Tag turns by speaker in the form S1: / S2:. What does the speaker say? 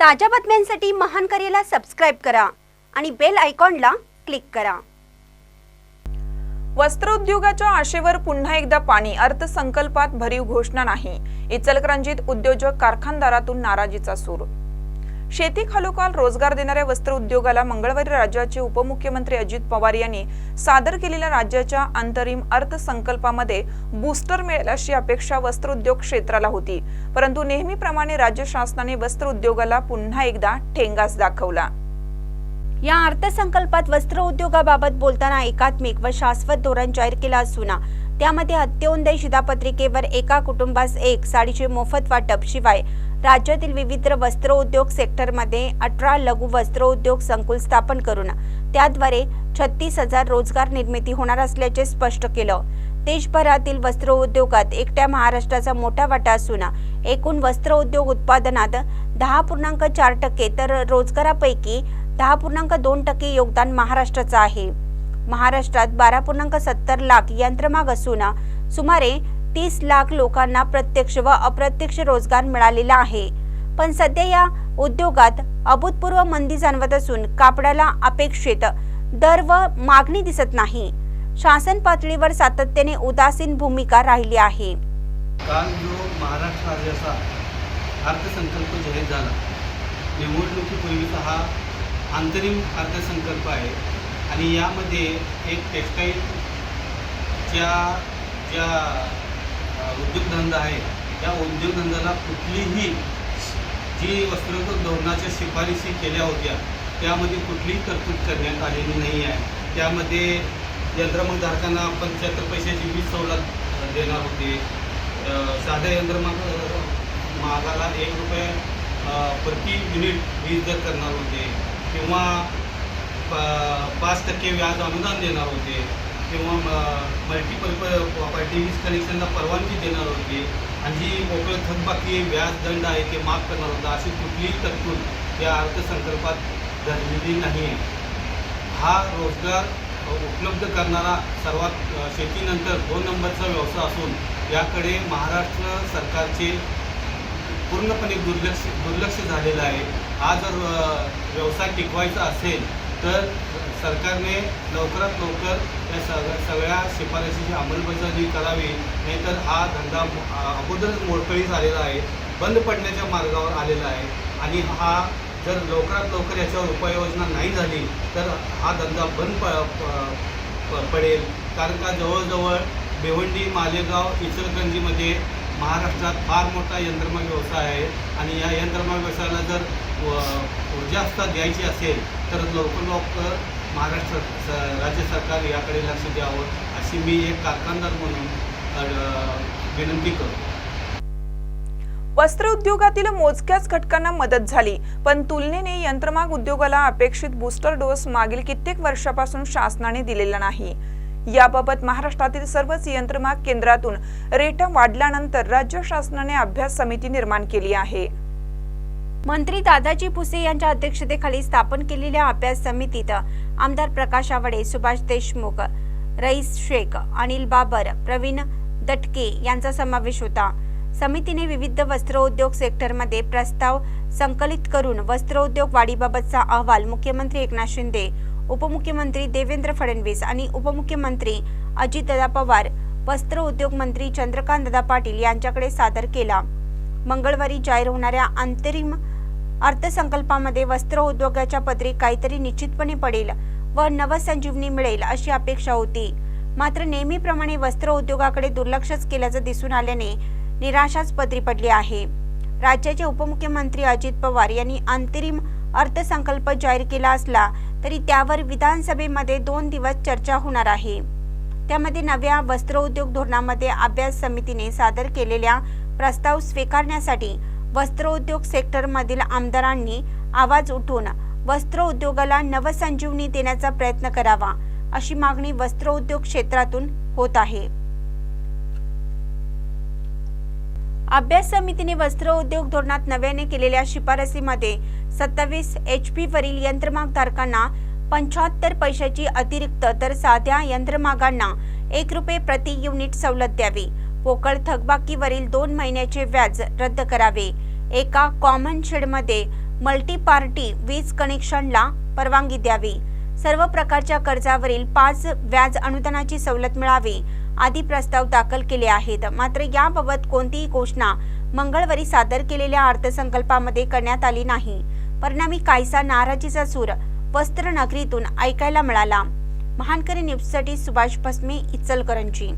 S1: ताज्या बातम्यांसाठी महान करेला सबस्क्राईब करा आणि बेल आयकॉनला क्लिक करा.
S2: वस्त्रोद्योगाच्या आशेवर पुन्हा एकदा पाणी अर्थसंकल्पात भरीव घोषणा नाही. इचलकरंजीत उद्योजक कारखानदारातून नाराजीचा सूर शेती खालोखाल रोजगार देणाऱ्या वस्त्र उद्योगाला मंगळवारी राज्याचे उपमुख्यमंत्री अजित पवार यांनी सादर केलेल्या राज्याच्या अंतरिम अर्थसंकल्पामध्ये बूस्टर मिळेल अशी अपेक्षा वस्त्र उद्योग क्षेत्राला होती. परंतु नेहमीप्रमाणे राज्य शासनाने वस्त्र उद्योगाला पुन्हा एकदा ठेंगास दाखवला.
S1: या अर्थसंकल्पात वस्त्र उद्योगाबाबत बोलताना एकात्मिक व शाश्वत धोरण जाहीर केलं असून त्यामध्ये हत्योंदय शिधापत्रिकेवर एका कुटुंबास एक साडीचे मोफत वाटप शिवाय राज्यातील विविध वस्त्र उद्योग सेक्टरमध्ये अठरा लघु वस्त्र उद्योग संकुल स्थापन करून त्याद्वारे छत्तीस हजार रोजगार निर्मिती होणार असल्याचे स्पष्ट केलं. देशभरातील वस्त्र उद्योगात एकट्या महाराष्ट्राचा मोठा वाटा असून एकूण वस्त्र उद्योग उत्पादनात दहा पूर्णांक चार टक्के तर रोजगारापैकी दहा पूर्णांक दोन टक्के योगदान महाराष्ट्राचं आहे. महाराष्ट्रात बारा पूर्णांक सत्तर लाख यंत्रमाग असून सुमारे तीस लाख लोकांना प्रत्यक्ष व अप्रत्यक्ष रोजगार मिळालेला आहे. पण सध्या या उद्योगात अभूतपूर्व मंदी जाणवत असून कापडाला अपेक्षित दर व मागणी दिसत नाही. शासन पातळीवर सातत्याने उदासीन भूमिका राहिली आहे.
S3: काल जो महाराष्ट्र राज्याचा अर्थसंकल्प जाहीर झाला निवडणुकीपूर्वीचा हा अंतरिम अर्थसंकल्प आहे. आणि यामध्ये एक टेक्स्टाईलच्या ज्या उद्योगधंदा आहे त्या उद्योगधंद्याला कुठलीही जी वस्त्रोद्योग धोरणाच्या शिफारशी केल्या होत्या त्यामध्ये कुठलीही तरतूद करण्यात आलेली नाही आहे. त्यामध्ये यंत्रमागधारकांना पंच्याहत्तर पैशाची वीज सवलत देणार होते. साध्या यंत्रमाग मागाला एक रुपये प्रति युनिट वीज दर करणार होते किंवा प- पाच टक्के व्याज अनुदान देणार होते. किंवा मल्टीपर्पज प्रॉपर्टी वीज कनेक्शनला परवानगी देणार होते. आणि जी मोकळं थकबाकी व्याजदंड आहे ते माफ करणार होता. अशी कुठलीही तरतूद या अर्थसंकल्पात झालेली नाही. आहे हा रोजगार उपलब्ध करणारा सर्वात शेतीनंतर दोन नंबरचा व्यवसाय असून याकडे महाराष्ट्र सरकारचे पूर्णपणे दुर्लक्ष दुर्लक्ष झालेलं आहे. हा जर व्यवसाय टिकवायचा असेल तर सरकारने लवकरात लवकर या सग सगळ्या शिफारशीची अंमलबजावणी करावी नाहीतर हा धंदा अगोदरच मोडकळी झालेला आहे बंद पडण्याच्या मार्गावर आलेला आहे. आणि हा जर लवकरात लवकर याच्यावर उपाययोजना नाही झाली तर हा धंदा बंद प प- प- पडेल. कारण का जवळजवळ भिवंडी मालेगाव इचलकरंजीमध्ये महाराष्ट्रात फार मोठा यंत्रमाग व्यवसाय आहे. आणि या यंत्रमाग व्यवसायाला जर व- ऊर्जास्था द्यायची असेल तर लवकर लवकर महाराष्ट्र स राज्य सरकार याकडे लक्ष द्यावं अशी मी एक कारखानदार म्हणून विनंती करतो.
S2: वस्त्र उद्योगातील मोजक्याच घटकांना मदत झाली पण तुलनेने यंत्रमाग उद्योगाला अपेक्षित बूस्टर डोस मागील कित्येक वर्षापासून शासनाने दिलेला नाही. याबाबत महाराष्ट्रातील सर्वच यंत्रमाग केंद्रातून रेटा वाढल्यानंतर राज्य शासनाने अभ्यास समिती निर्माण केली आहे.
S1: मंत्री दादाजी भुसे यांच्या अध्यक्षतेखाली स्थापन केलेल्या अभ्यास समितीत आमदार प्रकाश आवडे सुभाष देशमुख रईस शेख अनिल बाबर प्रवीण दटके यांचा समावेश होता. समितीने विविध वस्त्रोद्योग सेक्टरमध्ये प्रस्ताव संकलित करून वस्त्रोद्योग वाढीबाबतचा अहवाल मुख्यमंत्री एकनाथ शिंदे उपमुख्यमंत्री देवेंद्र फडणवीस आणि उपमुख्यमंत्री अजितदादा पवार वस्त्र उद्योग मंत्री चंद्रकांतदादा पाटील यांच्याकडे सादर केला. मंगळवारी जाहीर होणाऱ्या अंतरिम अर्थसंकल्पामध्ये वस्त्र उद्योगाच्या पदरी काहीतरी निश्चितपणे पडेल व नवसंजीवनी मिळेल अशी अपेक्षा होती. मात्र नेहमीप्रमाणे वस्त्र उद्योगाकडे दुर्लक्षच केल्याचं दिसून आल्याने निराशाच पदरी पडली आहे. राज्याचे उपमुख्यमंत्री अजित पवार यांनी अंतरिम अर्थसंकल्प जाहीर केला असला तरी त्यावर विधानसभेमध्ये दोन दिवस चर्चा होणार आहे. त्यामध्ये नव्या वस्त्र उद्योग धोरणामध्ये अभ्यास समितीने सादर केलेल्या प्रस्ताव स्वीकारण्यासाठी वस्त्रोद्योग सेक्टरमधील आमदारांनी आवाज उठवून वस्त्र उद्योगाला नवसंजीवनी देण्याचा प्रयत्न करावा अशी मागणी वस्त्र उद्योग क्षेत्रातून होत आहे. अभ्यास समितीने वस्त्र उद्योग धोरणात नव्याने केलेल्या शिफारसीमध्ये सत्तावीस एच पी वरील यंत्रमागधारकांना पंच्याहत्तर पैशाची अतिरिक्त तर साध्या यंत्रमागांना एक रुपये प्रति युनिट सवलत द्यावी. पोकळ थकबाकीवरील दोन महिन्याचे व्याज रद्द करावे. एका कॉमन शेडमध्ये मल्टी पार्टी वीज कनेक्शनला परवानगी द्यावी. सर्व प्रकारच्या कर्जावरील पाच व्याज अनुदानाची सवलत मिळावी आदी प्रस्ताव दाखल केले आहेत. मात्र याबाबत कोणतीही घोषणा मंगळवारी सादर केलेल्या अर्थसंकल्पामध्ये करण्यात आली नाही. परिणामी काहीसा नाराजीचा सूर वस्त्रनगरीतून ऐकायला मिळाला. महानकरी न्यूजसाठी सुभाष भस्मे इचलकरंजी.